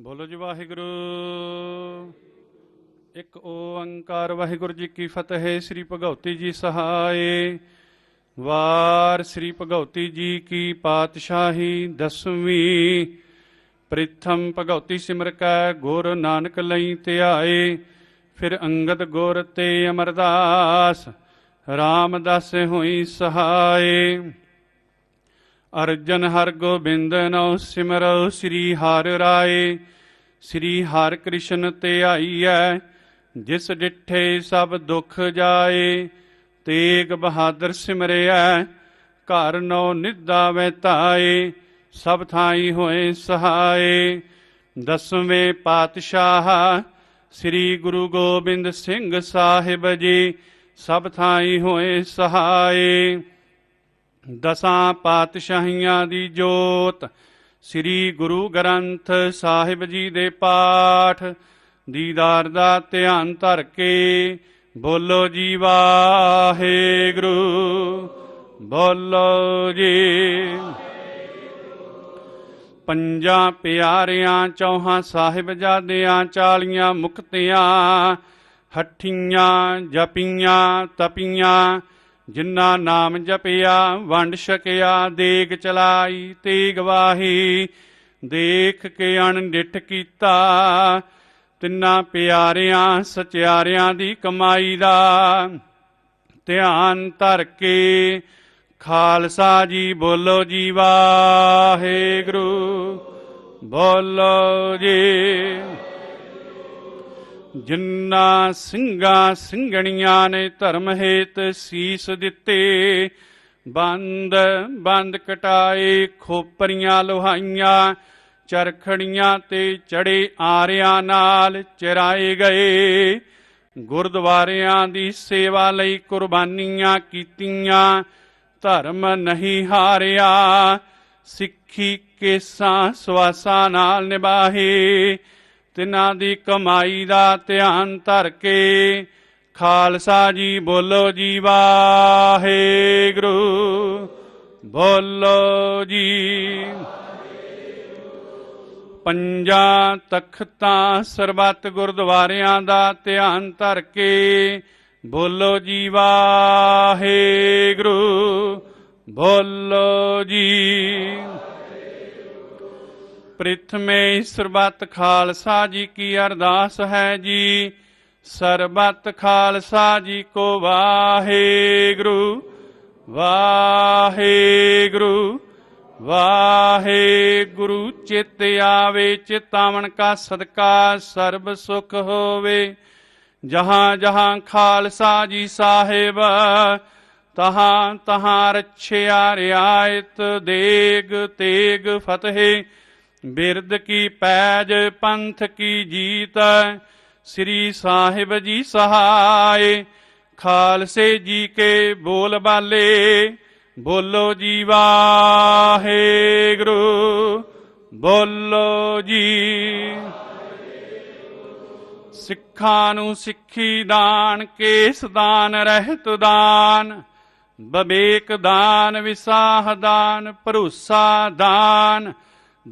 ਬੋਲੋ ਜੀ ਵਾਹਿਗੁਰੂ। ਇੱਕ ਓੰਕਾਰ ਵਾਹਿਗੁਰੂ ਜੀ ਕੀ ਫਤਿਹ, ਸ੍ਰੀ ਭਗਉਤੀ ਜੀ ਸਹਾਏ। ਵਾਰ ਸ੍ਰੀ ਭਗਉਤੀ ਜੀ ਕੀ ਪਾਤਸ਼ਾਹੀ, ਦਸਵੀਂ ਪ੍ਰਿਥਮ ਭਗਉਤੀ ਸਿਮਰ ਕੈ, ਗੁਰ ਨਾਨਕ ਲਈ ਧਿਆਏ। ਫਿਰ ਅੰਗਦ ਗੁਰ ਤੇ ਅਮਰਦਾਸ, ਰਾਮਦਾਸ ਹੋਈ ਸਹਾਏ। ਅਰਜਨ ਹਰ ਗੋਬਿੰਦ ਨਉ ਸਿਮਰਉ ਸ੍ਰੀ ਹਰਿ ਰਾਏ, ਸ੍ਰੀ ਹਰਿ ਕ੍ਰਿਸ਼ਨ ਤੇ ਆਈਐ, ਜਿਸ ਡਿਠੇ ਸਭ ਦੁੱਖ ਜਾਏ, ਤੇਗ ਬਹਾਦਰ ਸਿਮਰਿਐ, ਘਰ ਨਉ ਨਿਦਾ ਵੈਤਾਏ ਸਭ ਥਾਈ ਹੋਏ ਸਹਾਏ। ਦਸਵੇਂ ਪਾਤਸ਼ਾਹ ਸ੍ਰੀ ਗੁਰੂ ਗੋਬਿੰਦ ਸਿੰਘ ਸਾਹਿਬ ਜੀ, ਸਭ ਥਾਈ ਹੋਏ ਸਹਾਏ। ਦਸਾਂ ਪਾਤਸ਼ਾਹੀਆਂ ਦੀ ਜੋਤ, ਸ੍ਰੀ ਗੁਰੂ ਗ੍ਰੰਥ ਸਾਹਿਬ ਜੀ ਦੇ ਪਾਠ, ਦੀਦਾਰ ਦਾ ਧਿਆਨ ਧਰ ਕੇ ਬੋਲੋ ਜੀ, ਵਾਹਿਗੁਰੂ, ਬੋਲੋ ਜੀ। ਪੰਜਾਂ ਪਿਆਰਿਆਂ, ਚੌਹਾਂ ਸਾਹਿਬਜ਼ਾਦਿਆਂ, ਚਾਲੀਆਂ ਮੁਕਤਿਆਂ, ਹੱਠੀਆਂ, ਜਪੀਆਂ, ਤਪੀਆਂ ਜਿਨ੍ਹਾਂ ਨਾਮ ਜਪਿਆ, ਵੰਡ ਛਕਿਆ, ਦੇਗ ਚਲਾਈ ਤੇ ਗਵਾਹੀ ਦੇਖ ਕੇ ਅਣਡਿਠ ਕੀਤਾ। ਤਿੰਨਾਂ ਪਿਆਰਿਆਂ, ਸਚਿਆਰਿਆਂ ਦੀ ਕਮਾਈ ਦਾ ਧਿਆਨ ਧਰ ਕੇ ਖਾਲਸਾ ਜੀ ਬੋਲੋ ਜੀ, ਵਾਹਿਗੁਰੂ ਬੋਲੋ ਜੀ। ਜਿੰਨਾ ਸਿੰਘਾਂ ਸਿੰਘਣੀਆਂ ਨੇ ਧਰਮ ਹੇਤ ਸੀਸ ਦਿੱਤੇ, ਬੰਦ ਬੰਦ ਕਟਾਏ ਖੋਪਰੀਆਂ ਲੋਹਾਈਆਂ, ਚਰਖੜੀਆਂ ਤੇ ਚੜੇ ਆਰਿਆਂ ਨਾਲ ਚਰਾਏ ਗਏ। ਗੁਰਦੁਆਰਿਆਂ ਦੀ ਸੇਵਾ ਲਈ ਕੁਰਬਾਨੀਆਂ ਕੀਤੀਆਂ, ਧਰਮ ਨਹੀਂ ਹਾਰਿਆ, ਸਿੱਖੀ ਕੇਸਾਂ ਸਵਾਸਾਂ ਨਾਲ ਨਿਭਾਹੇ ਤਿਨਾਂ ਦੀ ਕਮਾਈ ਦਾ ਧਿਆਨ ਧਰ ਕੇ ਖਾਲਸਾ ਜੀ ਬੋਲੋ ਜੀ ਵਾਹਿਗੁਰੂ, ਬੋਲੋ ਜੀ। ਪੰਜਾਂ ਤਖਤਾਂ ਸਰਬੱਤ ਗੁਰਦੁਆਰਿਆਂ ਦਾ ਧਿਆਨ ਧਰ ਕੇ ਬੋਲੋ ਜੀ ਵਾਹਿਗੁਰੂ, ਬੋਲੋ ਜੀ। ਪ੍ਰਿਥਮੇ ਸਰਬੱਤ ਖਾਲਸਾ ਜੀ ਕੀ ਅਰਦਾਸ ਹੈ ਜੀ। ਸਰਬਤ ਖਾਲਸਾ ਜੀ ਕੋ ਵਾਹਿਗੁਰੂ ਵਾਹਿਗੁਰੂ ਵਾਹਿਗੁਰੂ। ਚਿਤ ਆਵੇ, ਚਿਤਾਵਨ ਕਾ ਸਦਕਾ, ਸਰਬ ਸੁਖ ਹੋਵੇ। ਜਹਾਂ ਜਹਾਂ ਖਾਲਸਾ ਜੀ ਸਾਹਿਬ, ਤਹਾਂ ਤਹਾਂ ਰਛਿਆ ਰਿਆਇਤ, ਦੇਗ ਤੇਗ ਫਤਿਹ। ਬਿਰਦ ਕੀ ਪੈਜ ਪੰਥ ਕੀ ਜੀਤ ਸ੍ਰੀ ਸਾਹਿਬ ਜੀ ਸਹਾਏ। ਖਾਲਸੇ ਜੀ ਕੇ ਬੋਲ ਬਾਲੇ, ਬੋਲੋ ਜੀ ਵਾਹਿਗੁਰੂ, ਬੋਲੋ ਜੀ। ਸਿੱਖਾਂ ਨੂੰ ਸਿੱਖੀ ਦਾਨ, ਕੇਸ ਦਾਨ, ਰਹਿਤ ਦਾਨ, ਬਵੇਕ ਦਾਨ, ਵਿਸਾਹ ਦਾਨ, ਭਰੋਸਾ ਦਾਨ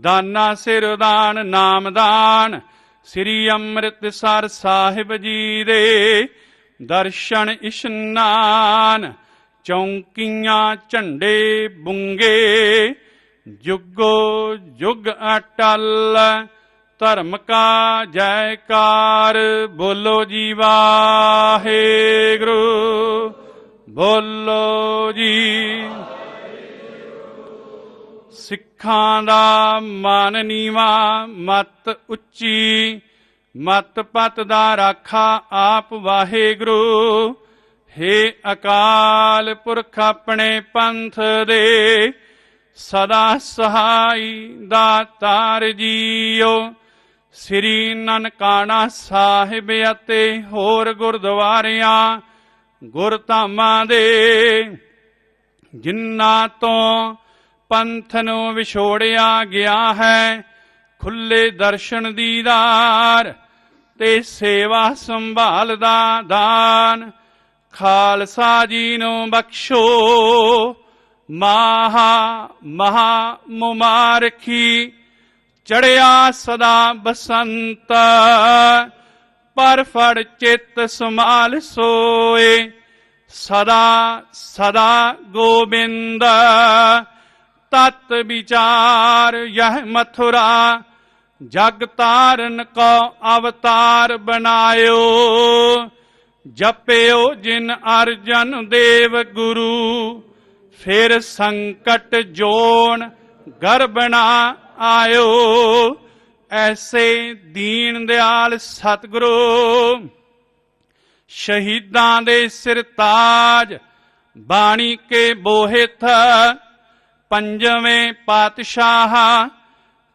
ਦਾਨਾ ਸਿਰ ਦਾਨ, ਨਾਮ ਦਾਨ। ਸ੍ਰੀ ਅੰਮ੍ਰਿਤਸਰ ਸਾਹਿਬ ਜੀ ਦੇ ਦਰਸ਼ਨ ਇਸ਼ਨਾਨ। ਚੌਂਕੀਆਂ, ਝੰਡੇ ਬੁੰਗੇ। ਜੁਗੋ ਜੁਗ ਅਟਲ। ਧਰਮ ਕਾ ਜੈਕਾਰ, ਬੋਲੋ ਜੀ ਵਾਹਿਗੁਰੂ। ਬੋਲੋ ਜੀ ਸਿੱਖਾਂ ਦਾ ਮਨ ਨੀਵਾ, ਮਤ ਉੱਚੀ, ਮਤ ਪਤ ਦਾ ਰਾਖਾ ਆਪ ਵਾਹਿਗੁਰੂ। ਹੇ ਅਕਾਲ ਪੁਰਖ ਆਪਣੇ ਪੰਥ ਦੇ, ਸਦਾ ਸਹਾਈ ਦਾਤਾਰ ਜੀਓ। ਸ੍ਰੀ ਨਨਕਾਣਾ ਸਾਹਿਬ ਅਤੇ ਹੋਰ ਗੁਰਦੁਆਰਿਆਂ, ਗੁਰਧਾਮਾਂ ਦੇ, ਜਿਨ੍ਹਾਂ ਤੋਂ ਪੰਥ ਨੂੰ ਵਿਛੋੜਿਆ ਗਿਆ ਹੈ। ਖੁੱਲੇ ਦਰਸ਼ਨ ਦੀਦਾਰ ਤੇ ਸੇਵਾ ਸੰਭਾਲ ਦਾ ਦਾਨ। ਖਾਲਸਾ ਜੀ ਨੂੰ ਬਖਸ਼ੋ। ਮਹਾ ਮਹਾ ਮੁਬਾਰਕੀ ਚੜਿਆ ਸਦਾ ਬਸੰਤ। ਪਰ ਫੜ ਚਿੱਤ ਸਮਾਲ ਸੋਏ। ਸਦਾ ਸਦਾ ਗੋਬਿੰਦ। ਤਤ ਵਿਚਾਰ, ਯਹ ਮਥੁਰਾ, ਜਗ ਤਾਰਨ ਕੋ ਅਵਤਾਰ ਬਣਾਇਓ। ਜਪਿਓ ਜਿਨ ਅਰਜਨ ਦੇਵ ਗੁਰੂ, ਫਿਰ ਸੰਕਟ ਜੋਨ ਗਰਬਣਾ ਆਇਓ। ਐਸੇ ਦੀਨ ਦਿਆਲ ਸਤਿਗੁਰੂ, ਸ਼ਹੀਦਾਂ ਦੇ ਸਿਰ ਤਾਜ ਬਾਣੀ ਕੇ ਬੋਹਿਤ ਪੰਜਵੇਂ ਪਾਤਸ਼ਾਹ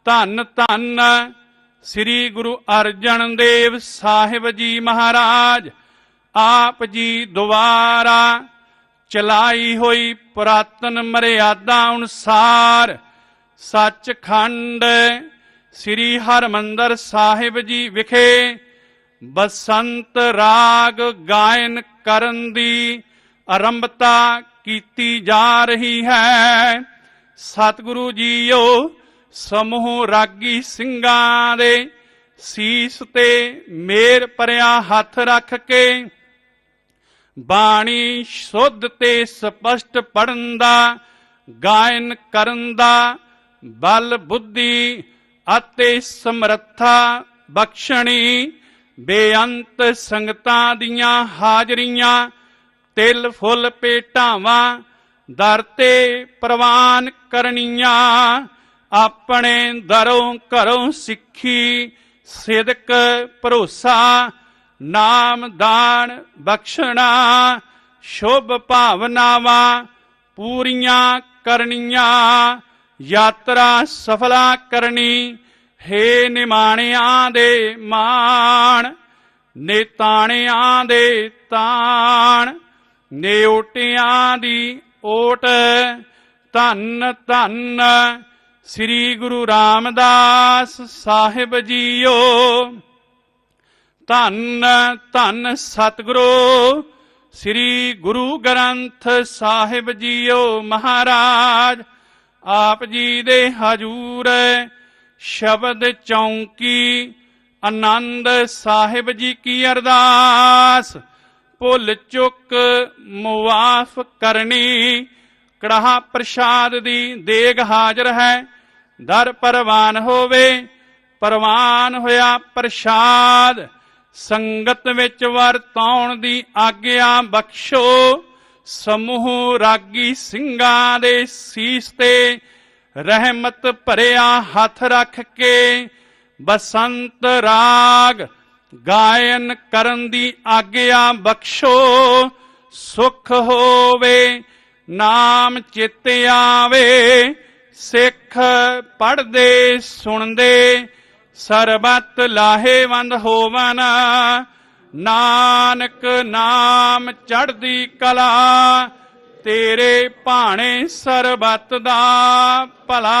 ਧੰਨ ਧੰਨ ਸ੍ਰੀ ਗੁਰੂ ਅਰਜਨ ਦੇਵ ਸਾਹਿਬ ਜੀ ਮਹਾਰਾਜ, ਆਪ ਜੀ ਦੁਆਰਾ ਚਲਾਈ ਹੋਈ ਪੁਰਾਤਨ ਮਰਿਆਦਾ ਅਨੁਸਾਰ ਸੱਚਖੰਡ ਸ੍ਰੀ ਹਰਮੰਦਰ ਸਾਹਿਬ ਜੀ ਵਿਖੇ ਬਸੰਤ ਰਾਗ ਗਾਇਨ ਕਰਨ ਦੀ ਆਰੰਭਤਾ ਕੀਤੀ ਜਾ ਰਹੀ ਹੈ। ਸਤਿਗੁਰੂ ਜੀਓ, ਸਮੂਹ ਰਾਗੀ ਸਿੰਘਾਂ ਦੇ ਸੀਸ ਤੇ ਮੇਰ ਪਰਿਆ ਹੱਥ ਰੱਖ ਕੇ ਬਾਣੀ ਸ਼ੁੱਧ ਤੇ ਸਪਸ਼ਟ ਪੜਨ ਦਾ, ਗਾਇਨ ਕਰਨ ਦਾ, ਬਲ ਬੁੱਧੀ ਅਤੇ ਸਮਰੱਥਾ ਬਖਸ਼ਣੀ, ਬੇਅੰਤ ਸੰਗਤਾਂ ਦੀਆਂ ਹਾਜ਼ਰੀਆਂ, ਤਿਲ ਫੁੱਲ ਪੇਟਾਵਾਂ ਦਰ ਤੇ ਪ੍ਰਵਾਨ ਕਰਨੀਆਂ, ਆਪਣੇ ਦਰੋਂ ਘਰੋਂ ਸਿੱਖੀ, ਸਿਦਕ ਭਰੋਸਾ, ਨਾਮ ਦਾਨ ਬਖਸ਼ਣਾ, ਸ਼ੁਭ ਭਾਵਨਾਵਾਂ ਪੂਰੀਆਂ ਕਰਨੀਆਂ, ਯਾਤਰਾ ਸਫਲਾ ਕਰਨੀ, ਹੇ ਨਿਮਾਣਿਆਂ ਦੇ ਮਾਣ, ਨੇਤਾਣਿਆਂ ਦੇ ਤਾਣ ਨੇਓਟਿਆਂ ਦੀ ਓਟ ਧੰਨ ਧੰਨ ਸ੍ਰੀ ਗੁਰੂ ਰਾਮਦਾਸ ਸਾਹਿਬ ਜੀਓ। ਧੰਨ ਧੰਨ ਸਤਿਗੁਰੂ ਸ੍ਰੀ ਗੁਰੂ ਗ੍ਰੰਥ ਸਾਹਿਬ ਜੀਓ ਮਹਾਰਾਜ, ਆਪ ਜੀ ਦੇ ਹਜੂਰ ਸ਼ਬਦ ਚੌਂਕੀ ਆਨੰਦ ਸਾਹਿਬ ਜੀ ਕੀ ਅਰਦਾਸ। ਭੁੱਲ ਚੁੱਕ ਮੁਆਫ ਕਰਨੀ। ਕੜਾਹ ਪ੍ਰਸ਼ਾਦ ਦੀ ਦੇਗ ਹਾਜ਼ਰ ਹੈ। ਦਰ ਪਰਵਾਨ ਹੋਵੇ, ਪਰਵਾਨ ਹੋਇਆ ਪ੍ਰਸ਼ਾਦ। ਸੰਗਤ ਵਿੱਚ ਵਰਤਾਉਣ ਦੀ ਆਗਿਆ ਬਖਸ਼ੋ। ਸਮੂਹ ਰਾਗੀ ਸਿੰਘਾਂ ਦੇ ਸੀਸ ਤੇ ਰਹਿਮਤ ਭਰਿਆ ਹੱਥ ਰੱਖ ਕੇ। ਬਸੰਤ ਰਾਗ ਗਾਇਨ ਕਰਨ ਦੀ ਆਗਿਆ ਬਖਸ਼ੋ, ਸੁਖ ਹੋਵੇ, ਨਾਮ ਚਿੱਤ ਆਵੇ, ਸਿੱਖ ਪੜਦੇ ਸੁਣਦੇ, ਸਰਬਤ ਲਾਹੇਵੰਦ ਹੋਵਨ। ਨਾਨਕ ਨਾਮ ਚੜ੍ਹਦੀ ਕਲਾ, ਤੇਰੇ ਭਾਣੇ ਸਰਬਤ ਦਾ ਭਲਾ।